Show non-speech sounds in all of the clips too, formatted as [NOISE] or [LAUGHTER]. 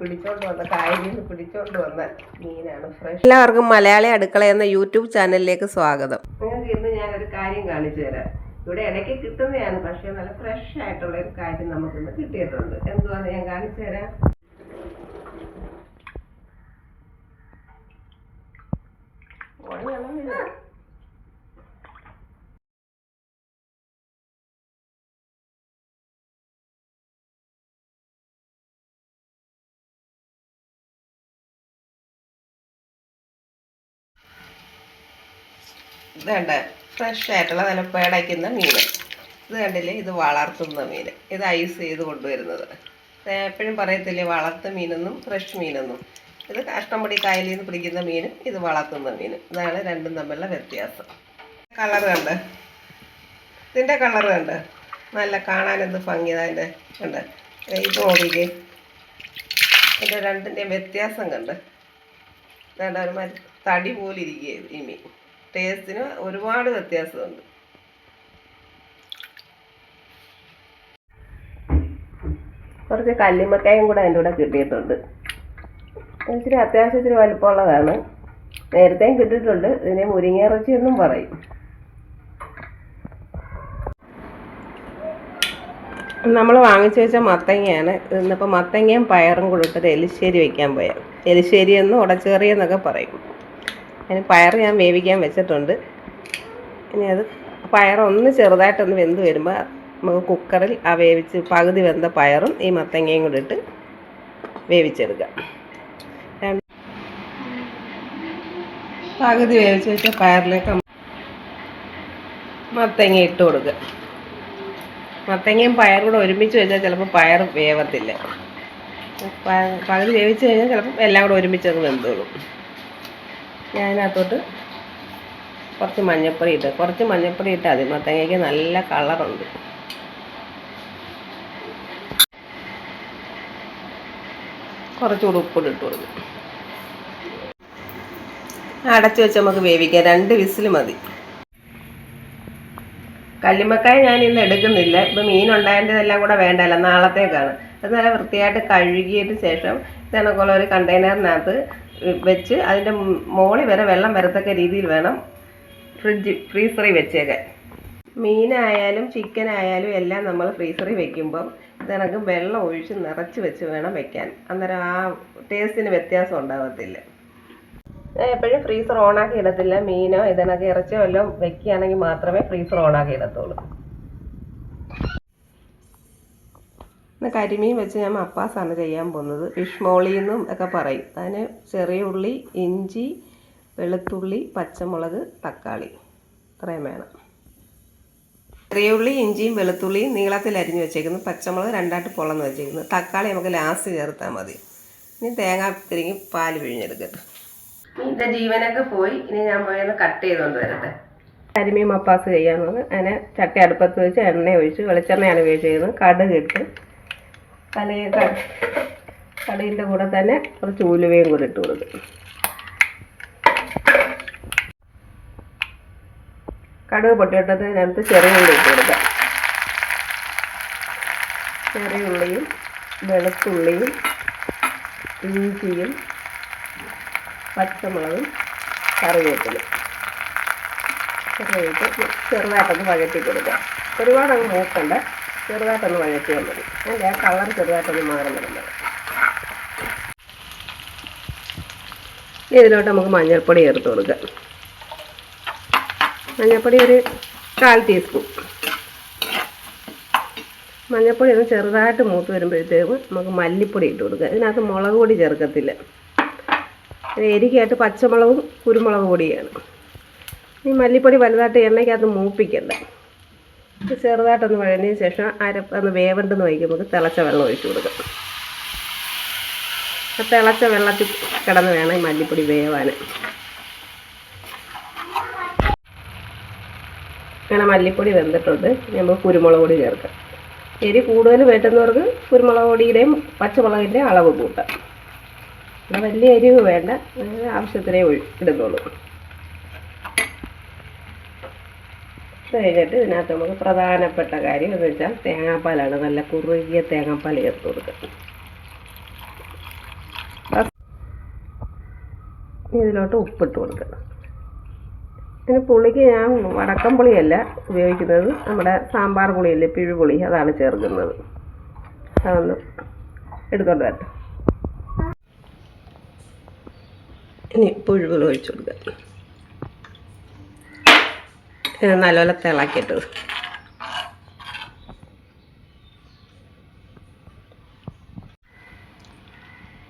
പിടിച്ചോണ്ട് വന്ന കായലിൽ നിന്ന് പിടിച്ചോണ്ട് വന്ന മീനാണ് ഫ്രഷ്. എല്ലാവർക്കും മലയാളി അടുക്കള എന്ന യൂട്യൂബ് ചാനലിലേക്ക് സ്വാഗതം. നിങ്ങൾക്ക് ഇന്ന് ഞാനൊരു കാര്യം കാണിച്ചു തരാം. ഇവിടെ ഇടയ്ക്ക് കിട്ടുന്നതാണ് പക്ഷേ നല്ല ഫ്രഷ് ആയിട്ടുള്ള ഒരു കാര്യം നമുക്ക് ഇന്ന് കിട്ടിയിട്ടുണ്ട്. എന്തുവാന്ന് ഞാൻ കാണിച്ചു തരാം. ഓടിയാണെന്നില്ല. ഇതേണ്ട ഫ്രഷ് ആയിട്ടുള്ള നല്ല പേടയ്ക്കുന്ന മീൻ ഇത് കണ്ടില്ലേ? ഇത് വളർത്തുന്ന മീൻ ഇത് ഐസ് ചെയ്ത് കൊണ്ടുവരുന്നത്. ഇത് എപ്പോഴും പറയത്തില്ലേ വളർത്ത മീനെന്നും ഫ്രഷ് മീനെന്നും. ഇത് കഷ്ടംപടി കായലിൽ നിന്ന് പിടിക്കുന്ന മീനും ഇത് വളർത്തുന്ന മീനും. ഇതാണ് രണ്ടും തമ്മിലുള്ള വ്യത്യാസം. കളർ കണ്ട്? ഇതിന്റെ കളർ കണ്ട്? നല്ല കാണാൻ എന്ത് ഭംഗിയതിന്റെ കണ്ട്? ഇത് നോക്കിക്കേ. ഇതിന്റെ രണ്ടിന്റെയും വ്യത്യാസം കണ്ട്? വേണ്ട ഒരുമാതിരി തടി പോലെ ഇരിക്കുകയത് ഈ മീൻ. ടേസ്റ്റിന് ഒരുപാട് വ്യത്യാസമുണ്ട്. കുറച്ച് കല്ലിമക്കായും കൂടെ അതിന്റെ കൂടെ കിട്ടിയിട്ടുണ്ട്. ഇച്ചിരി അത്യാവശ്യം ഇച്ചിരി വലുപ്പമുള്ളതാണ്. നേരത്തെയും കിട്ടിയിട്ടുണ്ട്. ഇതിനെ മുരിങ്ങയിറച്ചി എന്നും പറയും. നമ്മൾ വാങ്ങിച്ചു വെച്ച മത്തങ്ങയാണ്. ഇന്നിപ്പോൾ മത്തങ്ങയും പയറും കൂടെ ഇട്ടിട്ട് എലിശ്ശേരി വയ്ക്കാൻ പോയാൽ എലിശ്ശേരി എന്നും ഉടച്ചേറി എന്നൊക്കെ പറയും. അതിന് പയർ ഞാൻ വേവിക്കാൻ വെച്ചിട്ടുണ്ട്. ഇനി അത് പയറൊന്ന് ചെറുതായിട്ടൊന്ന് വെന്ത് വരുമ്പോൾ നമുക്ക് കുക്കറിൽ ആ വേവിച്ച് പകുതി വെന്ത പയറും ഈ മത്തങ്ങയും കൂടി ഇട്ട് വേവിച്ചെടുക്കാം. രണ്ട് പകുതി വേവിച്ച് വെച്ച പയറിലേക്ക് മത്തങ്ങ ഇട്ട് കൊടുക്കുക. മത്തങ്ങയും പയറും കൂടെ ഒരുമിച്ച് വെച്ചാൽ ചിലപ്പോൾ പയർ വേവത്തില്ല. പകുതി വേവിച്ച് കഴിഞ്ഞാൽ ചിലപ്പോൾ എല്ലാം കൂടെ ഒരുമിച്ച് അത് വെന്തോളും ഞാനകത്തോട്ട് കുറച്ച് മഞ്ഞപ്പൊടി ഇട്ട് കുറച്ച് മഞ്ഞപ്പൊടി ഇട്ടാൽ മതി. മത്തങ്ങയ്ക്ക് നല്ല കളറുണ്ട് കുറച്ചുകൂടി ഉപ്പിട്ട് ഇട്ട് കൊടുക്കും. അടച്ചു വെച്ച് നമുക്ക് വേവിക്കാം. രണ്ട് വിസിൽ മതി. കല്ലുമ്മക്കായ ഞാൻ ഇന്ന് എടുക്കുന്നില്ല. ഇപ്പം മീനുണ്ടായതിന്റെതെല്ലാം കൂടെ വേണ്ടല്ല. നാളത്തേക്കാണ്. അത് നല്ല വൃത്തിയായിട്ട് കഴുകിയതിന് ശേഷം ഇതേണക്കുള്ള ഒരു കണ്ടെയ്നറിനകത്ത് വെച്ച് അതിന്റെ മോളി വരെ വെള്ളം വരത്തക്ക രീതിയിൽ വേണം ഫ്രിഡ്ജ് ഫ്രീസറിൽ വെച്ചേക്കാൻ. മീനായാലും ചിക്കൻ ആയാലും എല്ലാം നമ്മൾ ഫ്രീസറിൽ വെക്കുമ്പം ഇതിനക്ക് വെള്ളം ഒഴിച്ച് നിറച്ച് വെച്ച് വേണം വെക്കാൻ. അന്നേരം ആ ടേസ്റ്റിന് വ്യത്യാസം ഉണ്ടാകത്തില്ല ഞാൻ എപ്പോഴും ഫ്രീസർ ഓണാക്കി ഇടത്തില്ല. മീനോ ഇതിനൊക്കെ ഇറച്ചിയോ എല്ലാം വെക്കുകയാണെങ്കിൽ മാത്രമേ ഫ്രീസർ ഓണാക്കി ഇടത്തുള്ളൂ. ഇന്ന് കരിമീൻ വെച്ച് ഞാൻ മപ്പാസാണ് ചെയ്യാൻ പോകുന്നത്. ഫിഷ് മോളി എന്നും ഒക്കെ പറയും. അതിന് ചെറിയ ഉള്ളി ഇഞ്ചി വെളുത്തുള്ളി പച്ചമുളക് തക്കാളി. ഇത്രയും വേണം. ചെറിയ ഉള്ളി ഇഞ്ചിയും വെളുത്തുള്ളിയും നീളത്തിൽ അരിഞ്ഞ് വെച്ചേക്കുന്നു. പച്ചമുളക് രണ്ടായിട്ട് പൊളന്ന് വെച്ചേക്കുന്നു. തക്കാളി നമുക്ക് ലാസ്റ്റ് ചേർത്താൽ മതി. ഇനി തേങ്ങ തിരിങ്ങി പാൽ പിഴിഞ്ഞെടുക്കട്ടെ. ഇതിന്റെ ജീവനൊക്കെ പോയി. ഇനി ഞാൻ പോയൊന്ന് കട്ട് ചെയ്തുകൊണ്ട് വരട്ടെ. കരിമീൻ മപ്പാസ് ചെയ്യാമെന്ന് അതിനെ ചട്ടി അടുപ്പത്ത് വെച്ച് എണ്ണ ഒഴിച്ച് വെളിച്ചെണ്ണയാണ് ഉപയോഗിച്ചിരുന്നത് കടുക് ഇട്ട് കലയെ കടുകിന്റെ കൂടെ തന്നെ കുറച്ച് ഉലുവയും കൂടെ ഇട്ട് കൊടുക്കും. കടുക് പൊട്ടിയിട്ടതിനകത്ത് ചെറിയ ഉള്ളി ഇട്ട് കൊടുക്കാം. ചെറിയ ഉള്ളിയും വെളുത്തുള്ളിയും ഇഞ്ചിയും പച്ചമുളകും കറിവേപ്പിലും. കറിവേപ്പിൽ ചെറുതായിട്ടൊന്ന് വഴറ്റി കൊടുക്കാം. ഒരുപാട് അങ്ങ് മൂക്കണ്ട. ചെറുതായിട്ടൊന്ന് വഴറ്റിയാൽ മതി ആ കളർ ചെറുതായിട്ടൊന്ന് മാറി വരുന്നത്. ഇതിലോട്ട് നമുക്ക് മഞ്ഞൾപ്പൊടി ചേർത്ത് കൊടുക്കാം മഞ്ഞൾപ്പൊടി ഒരു കാൽ ടീസ്പൂൺ മഞ്ഞൾപ്പൊടി ഒന്ന് ചെറുതായിട്ട് മൂത്ത് വരുമ്പോഴത്തേക്കും നമുക്ക് മല്ലിപ്പൊടി ഇട്ട് കൊടുക്കുക. ഇതിനകത്ത് മുളക് പൊടി ചേർക്കത്തില്ല. എരിക്കായിട്ട് പച്ചമുളകും കുരുമുളക് പൊടിയാണ്. ഈ മല്ലിപ്പൊടി വലുതായിട്ട് എണ്ണയ്ക്കകത്ത് മൂപ്പിക്കണ്ട. ഇത് ചെറുതായിട്ടൊന്ന് വഴഞ്ഞതിന് ശേഷം അരപ്പ് ഒന്ന് വേവണ്ടെന്ന് വയ്ക്കുമ്പോൾ തിളച്ച വെള്ളം ഒഴിച്ചു കൊടുക്കാം. ആ തിളച്ച വെള്ളത്തിൽ കിടന്ന് വേണം ഈ മല്ലിപ്പൊടി വേവാൻ. അങ്ങനെ മല്ലിപ്പൊടി വെന്തിട്ടുണ്ട്. നമുക്ക് കുരുമുളക് പൊടി ചേർക്കാം. എരി കൂടുതൽ വേട്ടുന്നവർക്ക് കുരുമുളക് പൊടിയുടെയും പച്ചമുളകിന്റെയും അളവ് കൂട്ടാം. വലിയ എരിവ് വേണ്ട. ആവശ്യത്തിനേ ഇടുന്നുള്ളൂ. ഇത് കഴിഞ്ഞിട്ട് ഇതിനകത്ത് നമുക്ക് പ്രധാനപ്പെട്ട കാര്യം എന്ന് വെച്ചാൽ തേങ്ങാപ്പാലാണ്. നല്ല കുറുകിയ തേങ്ങാപ്പാൽ ചേർത്ത് കൊടുക്കണം ഇതിലോട്ട് ഉപ്പിട്ട് കൊടുക്കുക. പിന്നെ പുളിക്ക് ഞാൻ വടക്കം പുളിയല്ല ഉപയോഗിക്കുന്നത്. നമ്മുടെ സാമ്പാർ പുളിയല്ലേ പിഴുപുളി അതാണ് ചേർക്കുന്നത്. അതൊന്ന് എടുത്തോണ്ട് വരട്ടെ. ഇനി പുഴുകൾ ഒഴിച്ചു കൊടുക്കുക. [LAUGHS] നല്ലപോലെ തിളക്കിയിട്ട്.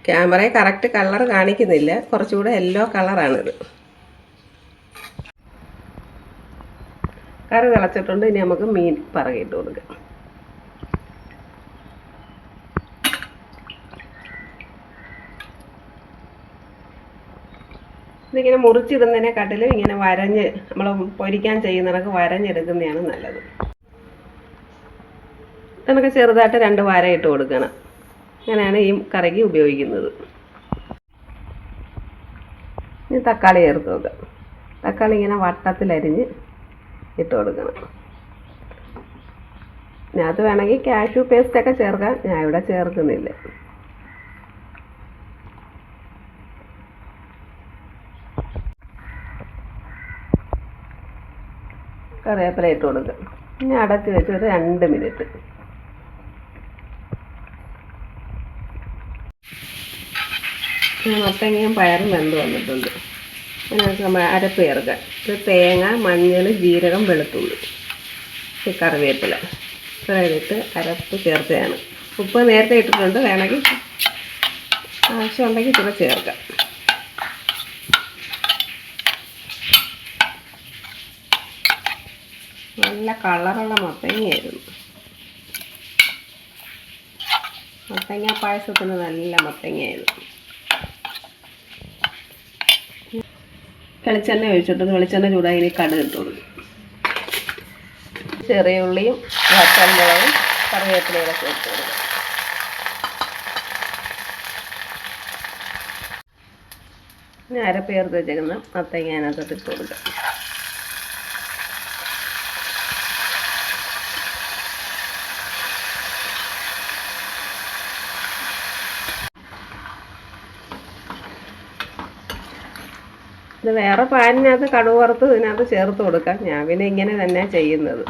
ക്യാമറയിൽ കറക്റ്റ് കളർ കാണിക്കുന്നില്ല. കുറച്ചുകൂടെ യെല്ലോ കളറാണിത്. കറി തിളച്ചിട്ടുണ്ട്. ഇനി നമുക്ക് മീൻ പറകിയിട്ട് കൊടുക്കാം. ഇതിങ്ങനെ മുറിച്ചിടുന്നതിനെക്കാട്ടിലും ഇങ്ങനെ വരഞ്ഞ് നമ്മൾ പൊരിക്കാൻ ചെയ്യുന്നതൊക്കെ വരഞ്ഞെടുക്കുന്നതാണ് നല്ലത്. നമുക്ക് ചെറുതായിട്ട് രണ്ട് വര ഇട്ട് കൊടുക്കണം. അങ്ങനെയാണ് ഈ കറിക്ക് ഉപയോഗിക്കുന്നത്. ഇനി തക്കാളി ചേർത്ത് നോക്കാം തക്കാളി ഇങ്ങനെ വട്ടത്തിലരിഞ്ഞ് ഇട്ട് കൊടുക്കണം. ഇതിനകത്ത് വേണമെങ്കിൽ കാഷ്യൂ പേസ്റ്റൊക്കെ ചേർക്കാം. ഞാൻ ഇവിടെ ചേർക്കുന്നില്ല. കറിവേപ്പില ഇട്ട് കൊടുക്കുക ഇനി അടച്ച് വെച്ച് ഒരു രണ്ട് മിനിറ്റ്. മത്തങ്ങയും പയറും വെന്ത് വന്നിട്ടുണ്ട്. അതിനകത്ത് നമ്മൾ അരപ്പ് ചേർക്കാം. ഇത് തേങ്ങ മഞ്ഞൾ ജീരകം വെളുത്തുള്ളി കറിവേപ്പില. ഇത്രയിട്ട് അരപ്പ് ചേർത്തതാണ്. ഉപ്പ് നേരത്തെ ഇട്ടിട്ടുണ്ട്. വേണമെങ്കിൽ ആവശ്യമുണ്ടെങ്കിൽ ഇത്ര ചേർക്കാം. നല്ല കളറുള്ള മത്തങ്ങയായിരുന്നു. മത്തങ്ങ പായസത്തിന് നല്ല മത്തങ്ങയായിരുന്നു. വെളിച്ചെണ്ണ ഒഴിച്ചിട്ടത് വെളിച്ചെണ്ണ ചൂടായി ഇനി കടുക് ഇട്ട് ചെറിയ ഉള്ളിയും വറ്റൽമുളകും കറിവേപ്പിലയുടെ ചേർത്ത് കൊടുക്കും. അരപ്പ് ചേർത്ത് വെച്ചേക്കുന്ന മത്തങ്ങ അതിനകത്തോട്ട് ഇട്ട് കൊടുക്കാം. ഇത് വേറെ പാനിനകത്ത് കടുക് വറുത്ത് ഇതിനകത്ത് ചേർത്ത് കൊടുക്കാം. ഞാൻ പിന്നെ ഇങ്ങനെ തന്നെ ചെയ്യുന്നത്.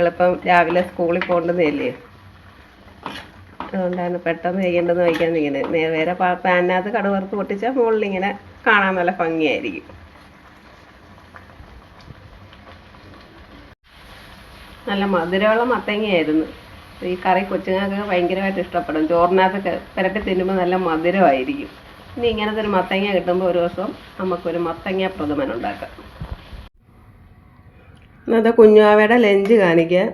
എളുപ്പം രാവിലെ സ്കൂളിൽ പോകേണ്ടതല്ലേ? അതുകൊണ്ടാണ് പെട്ടെന്ന് ചെയ്യേണ്ടത് വയ്ക്കാൻ ഇങ്ങനെ. വേറെ പാനിനകത്ത് കടുക് വറുത്ത് പൊട്ടിച്ചാൽ മുകളിൽ ഇങ്ങനെ കാണാൻ നല്ല ഭംഗിയായിരിക്കും. നല്ല മധുരമുള്ള മത്തങ്ങയായിരുന്നു. ഈ കറി കൊച്ചുങ്ങൾക്ക് ഭയങ്കരമായിട്ട് ഇഷ്ടപ്പെടും. ചോറിനകത്തൊക്കെ പുരട്ടി തിന്നുമ്പോൾ നല്ല മധുരമായിരിക്കും. ഇനി ഇങ്ങനത്തെ ഒരു മത്തങ്ങ കിട്ടുമ്പോൾ ഒരു ദിവസം നമുക്കൊരു മത്തങ്ങ പ്രഥമൻ ഉണ്ടാക്കാം. ഇന്നത്തെ കുഞ്ഞാവയുടെ ലഞ്ച് കാണിക്കുക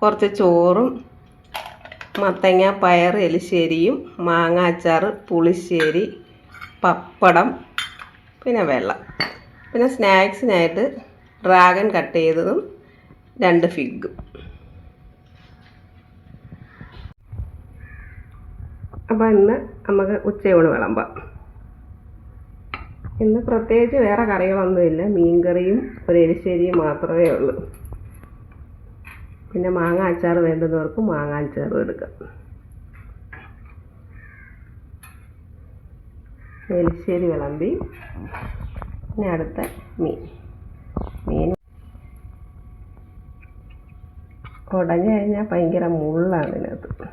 കുറച്ച് ചോറും മത്തങ്ങ പയർ എലിശ്ശേരിയും മാങ്ങ അച്ചാർ പുളിശ്ശേരി പപ്പടം പിന്നെ വെള്ളം. പിന്നെ സ്നാക്സിനായിട്ട് ഡ്രാഗൺ കട്ട് ചെയ്തതും രണ്ട് ഫിഗും. അപ്പോൾ ഇന്ന് നമുക്ക് ഉച്ചയൂണ് വിളമ്പാം ഇന്ന് പ്രത്യേകിച്ച് വേറെ കറികളൊന്നുമില്ല. മീൻകറിയും ഒരു എരിശ്ശേരിയും മാത്രമേ ഉള്ളൂ. പിന്നെ മാങ്ങ അച്ചാർ വേണ്ടുന്നവർക്ക് മാങ്ങ അച്ചാറും എടുക്കാം. എരിശ്ശേരി വിളമ്പി. പിന്നെ അടുത്ത മീൻ. മീൻ ഉടഞ്ഞു കഴിഞ്ഞാൽ ഭയങ്കര മുള്ളാണ് ഇതിനകത്ത്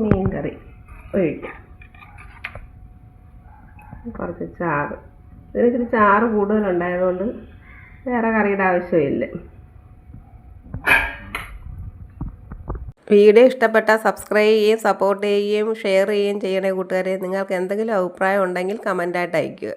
മീൻ കറി ഒഴിക്കാം കുറച്ച് ചാറ് ഇതിന് ഇച്ചിരി ചാറ് കൂടുതലുണ്ടായതുകൊണ്ട് വേറെ കറിയുടെ ആവശ്യമില്ല. വീഡിയോ ഇഷ്ടപ്പെട്ടാൽ സബ്സ്ക്രൈബ് ചെയ്യുകയും സപ്പോർട്ട് ചെയ്യുകയും ഷെയർ ചെയ്യുകയും ചെയ്യണേ കൂട്ടുകാരെ. നിങ്ങൾക്ക് എന്തെങ്കിലും അഭിപ്രായം ഉണ്ടെങ്കിൽ കമന്റായിട്ട് അയയ്ക്കുക.